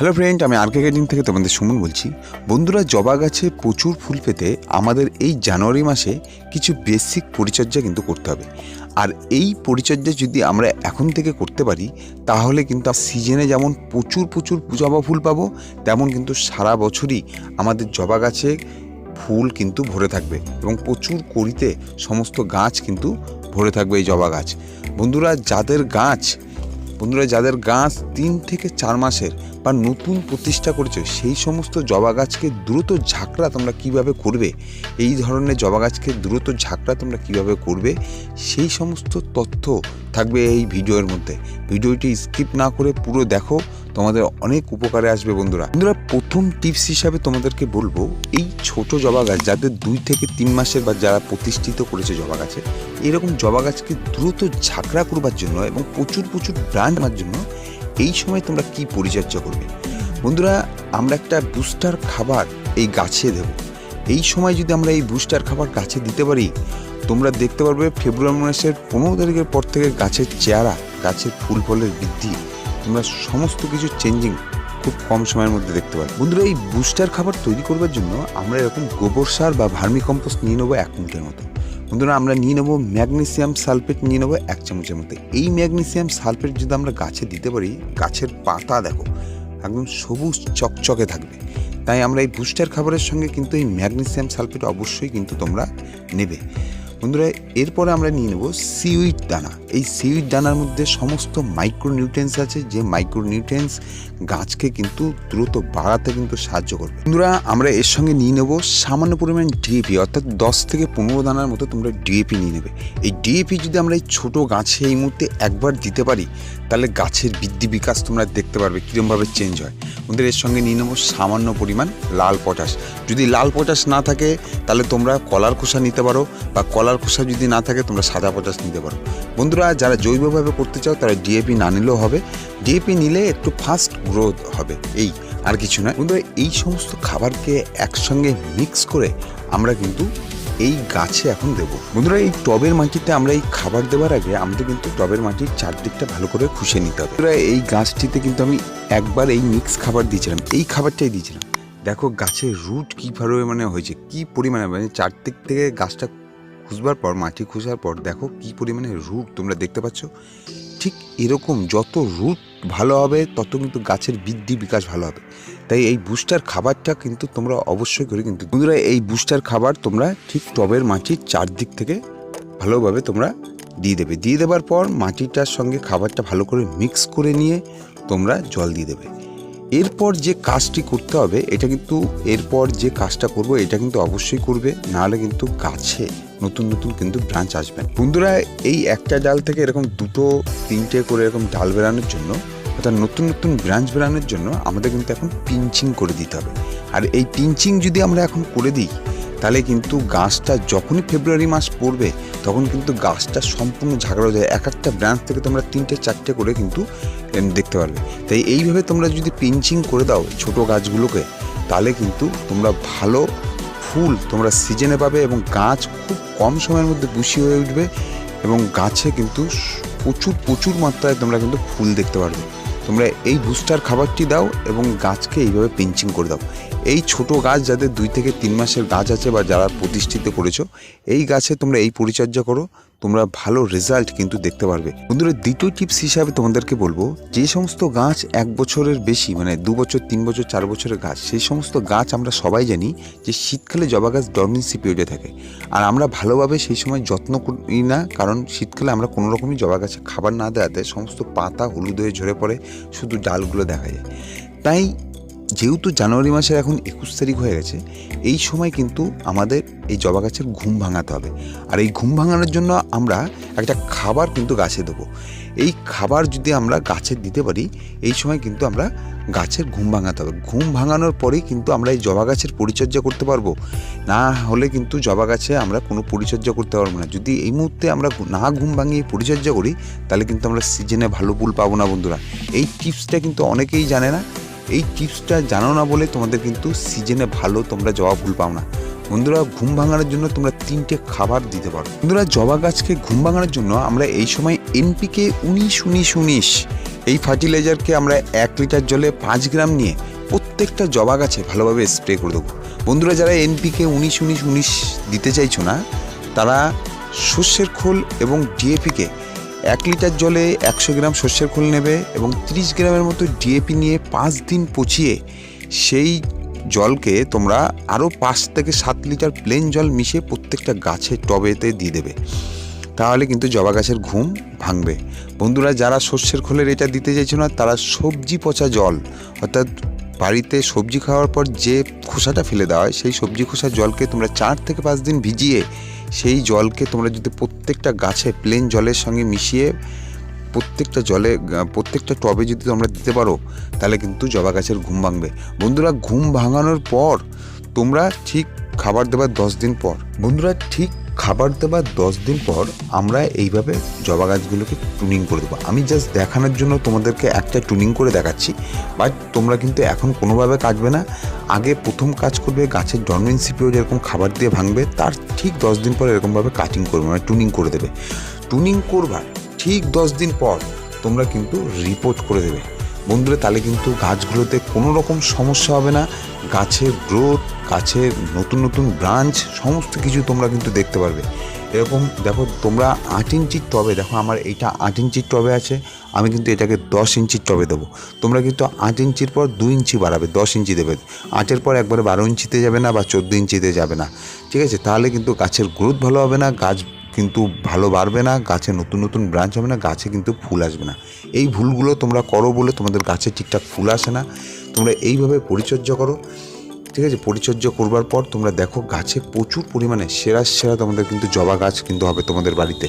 Hello friend আমি আরকে garden থেকে তোমাদের সুমন বলছি। বন্ধুরা, জবা গাছে প্রচুর ফুল পেতে আমাদের এই জানুয়ারি মাসে কিছু বেসিক পরিচর্যা কিন্তু করতে হবে। আর এই পরিচর্যা যদি আমরা এখন থেকে করতে পারি, তাহলে কিন্তু সিজনে যেমন প্রচুর প্রচুর জবা ফুল পাবো, তেমন কিন্তু সারা বছরই আমাদের জবা গাছে ফুল কিন্তু ভরে থাকবে এবং প্রচুর কড়িতে সমস্ত গাছ কিন্তু ভরে থাকবে এই জবা গাছ। বন্ধুরা, যাদের গাছ বন্ধুরা, যাদের গাছ তিন থেকে চার মাসের বা নতুন প্রতিষ্ঠা করেছে, সেই সমস্ত জবা গাছকে দ্রুত ঝাঁকড়া তোমরা কীভাবে করবে, এই ধরনের জবা গাছকে দ্রুত ঝাঁকড়া তোমরা কীভাবে করবে, সেই সমস্ত তথ্য থাকবে এই ভিডিওর মধ্যে। ভিডিওটি স্কিপ না করে পুরো দেখো তোমাদের অনেক উপকারে আসবে বন্ধুরা। বন্ধুরা, প্রথম টিপস হিসাবে তোমাদেরকে বলব, এই ছোট জবা গাছ, যাদের দুই থেকে তিন মাসের বা যারা প্রতিষ্ঠিত করেছে জবা গাছে, এরকম জবা গাছকে দ্রুত ঝাঁকড়া করবার জন্য এবং প্রচুর প্রচুর ব্র্যান্ড আনার জন্য এই সময় তোমরা কি পরিচর্যা করবে? বন্ধুরা, আমরা একটা বুস্টার খাবার এই গাছে দেব। এই সময় যদি আমরা এই বুস্টার খাবার গাছে দিতে পারি, তোমরা দেখতে পারবে ফেব্রুয়ারি মাসের পনেরো তারিখের পর থেকে গাছের চেহারা, গাছের ফুল ফলের বৃদ্ধি। তোমরা সমস্ত কিছু চেঞ্জিং খুব কম সময়ের মধ্যে দেখতে পাবে বন্ধুরা, এই বুস্টার খাবার তৈরি করবার জন্য আমরা এরকম গোবর সার বা ভার্মি কম্পোস্ট নিয়ে নেব এক মুঠের মতো। বন্ধুরা, আমরা নিয়ে নেব ম্যাগনেসিয়াম সালফেট নিয়ে নেব এক চামচের মধ্যে এই ম্যাগনেসিয়াম সালফেট যদি আমরা গাছে দিতে পারি, গাছের পাতা দেখো, একদম সবুজ চকচকে থাকবে। তাই আমরা এই বুস্টার খাবারের সঙ্গে কিন্তু এই ম্যাগনেসিয়াম সালফেট অবশ্যই কিন্তু তোমরা নেবে। বন্ধুরা, এরপরে আমরা নিয়ে নেব সিউইড দানা। এই সিউইড দানার মধ্যে সমস্ত মাইক্রোনিউট্রেন্স আছে, যে মাইক্রোনিউট্রেন্স গাছকে কিন্তু দ্রুত বাড়াতে কিন্তু সাহায্য করবে। বন্ধুরা, আমরা এর সঙ্গে নিয়ে নেব সামান্য পরিমাণ ডিএপি অর্থাৎ দশ থেকে পনেরো দানার মতো তোমরা ডিএপি নিয়ে নেবে। এই ডিএপি যদি আমরা এই ছোটো গাছে এই মুহূর্তে একবার দিতে পারি, তাহলে গাছের বৃদ্ধি বিকাশ তোমরা দেখতে পারবে কীরকমভাবে চেঞ্জ হয়। বন্ধুরা, এর সঙ্গে নিয়ে নেব সামান্য পরিমাণ লাল পটাশ। যদি লাল পটাশ না থাকে, তাহলে তোমরা কলার খোসা নিতে পারো, বা কলার খোসা যদি না থাকে, তোমরা সাদা পটাশ নিতে পারো। বন্ধুরা, যারা জৈবভাবে করতে চাও, তারা ডিএপি না নিলেও হবে। ডিএপি নিলে একটু ফাস্ট গ্রোথ হবে। এই, আর কিছু নয়। বন্ধুরা, এই সমস্ত খাবারকে একসঙ্গে মিক্স করে আমরা কিন্তু এই গাছে এখন দেব। বন্ধুরা, এই টবের মাটিতে আমরা এই খাবার দেওয়ার আগে আমাদের কিন্তু টবের মাটির চারদিকটা ভালো করে খুশে নিতে হবে। বন্ধুরা, এই গাছটিতে কিন্তু আমি একবার এই মিক্স খাবার দিয়েছিলাম। এই খাবারটাই দিয়েছিলাম। দেখো, গাছের রুট কীভাবে মানে হয়েছে, কি পরিমাণে? মানে চারদিক থেকে গাছটা খুঁজবার পর, মাটি খোঁজার পর দেখো কি পরিমাণে রুট তোমরা দেখতে পাচ্ছ। ঠিক এরকম যত রুট ভালো হবে, তত কিন্তু গাছের বৃদ্ধি বিকাশ ভালো হবে। তাই এই বুস্টার খাবারটা কিন্তু তোমরা অবশ্যই করে কিন্তু বন্ধুরা, এই বুস্টার খাবার তোমরা ঠিক টবের মাটির চারদিক থেকে ভালোভাবে তোমরা দিয়ে দেবে। দিয়ে দেওয়ার পর মাটিটার সঙ্গে খাবারটা ভালো করে মিক্স করে নিয়ে তোমরা জল দিয়ে দেবে। এরপর যে কাজটি করতে হবে, এটা কিন্তু এরপর যে কাজটা করব, এটা কিন্তু অবশ্যই করবে, নাহলে কিন্তু গাছে নতুন নতুন কিন্তু ব্রাঞ্চ আসবে। বন্ধুরা, এই একটা ডাল থেকে এরকম দুটো, তিনটে করে এরকম ডাল বেরানোর জন্য অর্থাৎ নতুন নতুন ব্রাঞ্চ বেরানোর জন্য আমাদের কিন্তু এখন পিঞ্চিং করে দিতে হবে। আর এই পিঞ্চিং যদি আমরা এখন করে দিই, তাহলে কিন্তু গাছটা যখনই ফেব্রুয়ারি মাস পড়বে, তখন কিন্তু গাছটা সম্পূর্ণ হয়ে যায়। এক একটা ব্রাঞ্চ থেকে তোমরা তিনটে, চারটে করে কিন্তু দেখতে পারবে। তাই এইভাবে তোমরা যদি পিঞ্চিং করে দাও ছোট গাছগুলোকে, তাহলে কিন্তু তোমরা ভালো ফুল তোমরা সিজনে পাবে এবং গাছ খুব কম সময়ের মধ্যে বুশি হয়ে উঠবে এবং গাছে কিন্তু প্রচুর প্রচুর মাত্রায় তোমরা কিন্তু ফুল দেখতে পারবে। তোমরা এই বুস্টার খাবারটি দাও এবং গাছকে এইভাবে পেঞ্চিং করে দাও। এই ছোট গাছ যাদের দুই থেকে তিন মাসের গাছ আছে বা যারা প্রতিষ্ঠিত করেছ, এই গাছে তোমরা এই পরিচর্যা করো, তোমরা ভালো রেজাল্ট কিন্তু দেখতে পারবে। বন্ধুরা, দ্বিতীয় টিপস হিসাবে তোমাদেরকে বলব, যে সমস্ত গাছ এক বছরের বেশি মানে দু বছর, তিন বছর, চার বছরের গাছ, সেই সমস্ত গাছ আমরা সবাই জানি যে শীতকালে জবা গাছ ডরমেন্সি পিরিয়ডে থাকে। আর আমরা ভালোভাবে সেই সময় যত্ন করি না, কারণ শীতকালে আমরা কোনো রকমই জবা গাছে খাবার না দেওয়াতে সমস্ত পাতা হলুদ হয়ে ঝরে পড়ে, শুধু ডালগুলো দেখা যায়। তাই যেহেতু জানুয়ারি মাসের এখন একুশ তারিখ হয়ে গেছে, এই সময় কিন্তু আমাদের এই জবা গাছের ঘুম ভাঙাতে হবে। আর এই ঘুম ভাঙানোর জন্য আমরা একটা খাবার কিন্তু গাছে দেবো। এই খাবার যদি আমরা গাছে দিতে পারি, এই সময় কিন্তু আমরা গাছের ঘুম ভাঙাতে হবে। ঘুম ভাঙানোর পরেই কিন্তু আমরা এই জবা গাছের পরিচর্যা করতে পারব। না হলে কিন্তু জবা গাছে আমরা কোনো পরিচর্যা করতে পারব না। যদি এই মুহূর্তে আমরা না ঘুম ভাঙিয়ে পরিচর্যা করি, তাহলে কিন্তু আমরা সিজনে ভালো ফুল পাবো না বন্ধুরা। এই টিপসটা কিন্তু অনেকেই জানে না। এই টিপসটা জানো না বলে তোমাদের কিন্তু সিজনে ভালো তোমরা জবা ফুল পাও না। বন্ধুরা, ঘুম ভাঙানোর জন্য তোমরা তিনটে খাবার দিতে পারো। বন্ধুরা, জবা গাছকে ঘুম ভাঙানোর জন্য আমরা এই সময় এনপিকে উনিশ উনিশ উনিশ, এই ফার্টিলাইজারকে আমরা এক লিটার জলে পাঁচ গ্রাম নিয়ে প্রত্যেকটা জবা গাছে ভালোভাবে স্প্রে করে দেবো। বন্ধুরা, যারা এনপিকে উনিশ উনিশ উনিশ দিতে চাইছো না, তারা শস্যের খোল এবং ডিএপিকে এক লিটার জলে একশো গ্রাম শস্যের খোল নেবে এবং তিরিশ গ্রামের মতো ডিএপি নিয়ে পাঁচ দিন পচিয়ে সেই জলকে তোমরা আরও পাঁচ থেকে সাত লিটার প্লেন জল মিশিয়ে প্রত্যেকটা গাছের টবেতে দিয়ে দেবে। তাহলে কিন্তু জবা গাছের ঘুম ভাঙবে। বন্ধুরা, যারা শস্যের খোলের এটা দিতে চাইছো না, তারা সবজি পচা জল, অর্থাৎ বাড়িতে সবজি খাওয়ার পর যে খোসাটা ফেলে দেওয়া হয়, সেই সবজি খোসার জলকে তোমরা চার থেকে পাঁচ দিন ভিজিয়ে সেই জলকে তোমরা যদি প্রত্যেকটা গাছে প্লেন জলের সঙ্গে মিশিয়ে প্রত্যেকটা জলে প্রত্যেকটা টবে যদি তোমরা দিতে পারো, তাহলে কিন্তু জবা গাছের ঘুম ভাঙবে। বন্ধুরা, ঘুম ভাঙানোর পর তোমরা ঠিক খাবার দেবার দশ দিন পর, বন্ধুরা, ঠিক খাবার দেবার দশ দিন পর আমরা এইভাবে জবা গাছগুলোকে টুনিং করে দেবো। আমি জাস্ট দেখানোর জন্য তোমাদেরকে একটা টুনিং করে দেখাচ্ছি বাট তোমরা কিন্তু এখন কোনোভাবে কাটবে না। আগে প্রথম কাজ করবে গাছের ডরমেন্সি পিরিয়ড এরকম খাবার দিয়ে ভাঙবে, তার ঠিক দশ দিন পর এরকমভাবে কাটিং করবে মানে টুনিং করে দেবে। টুনিং করবার ঠিক দশ দিন পর তোমরা কিন্তু রিপোর্ট করে দেবে। বন্ধুরা, তাহলে কিন্তু গাছগুলোতে কোনো রকম সমস্যা হবে না। গাছের গ্রোথ গাছের নতুন নতুন ব্রাঞ্চ সমস্ত কিছু তোমরা কিন্তু দেখতে পারবে। এরকম দেখো, তোমরা আট ইঞ্চির টবে, দেখো আমার এইটা আট ইঞ্চির টবে আছে, আমি কিন্তু এটাকে দশ ইঞ্চির টবে দেবো। তোমরা কিন্তু আট ইঞ্চির পর দু ইঞ্চি বাড়াবে, দশ ইঞ্চি দেবে। আটের পর একবারে বারো ইঞ্চিতে যাবে না বা চোদ্দ ইঞ্চিতে যাবে না। ঠিক আছে, তাহলে কিন্তু গাছের গ্রোথ ভালো হবে না, গাছ কিন্তু ভালো বাড়বে না, গাছে নতুন নতুন ব্রাঞ্চ হবে না, গাছে কিন্তু ফুল আসবে না। এই ভুলগুলো তোমরা করো বলে তোমাদের গাছে ঠিকঠাক ফুল আসে না। তোমরা এইভাবে পরিচর্যা করো। ঠিক আছে? পরিচর্যা করবার পর তোমরা দেখো গাছে প্রচুর পরিমাণে সেরা সেরা তোমাদের কিন্তু জবা গাছ কিন্তু হবে তোমাদের বাড়িতে।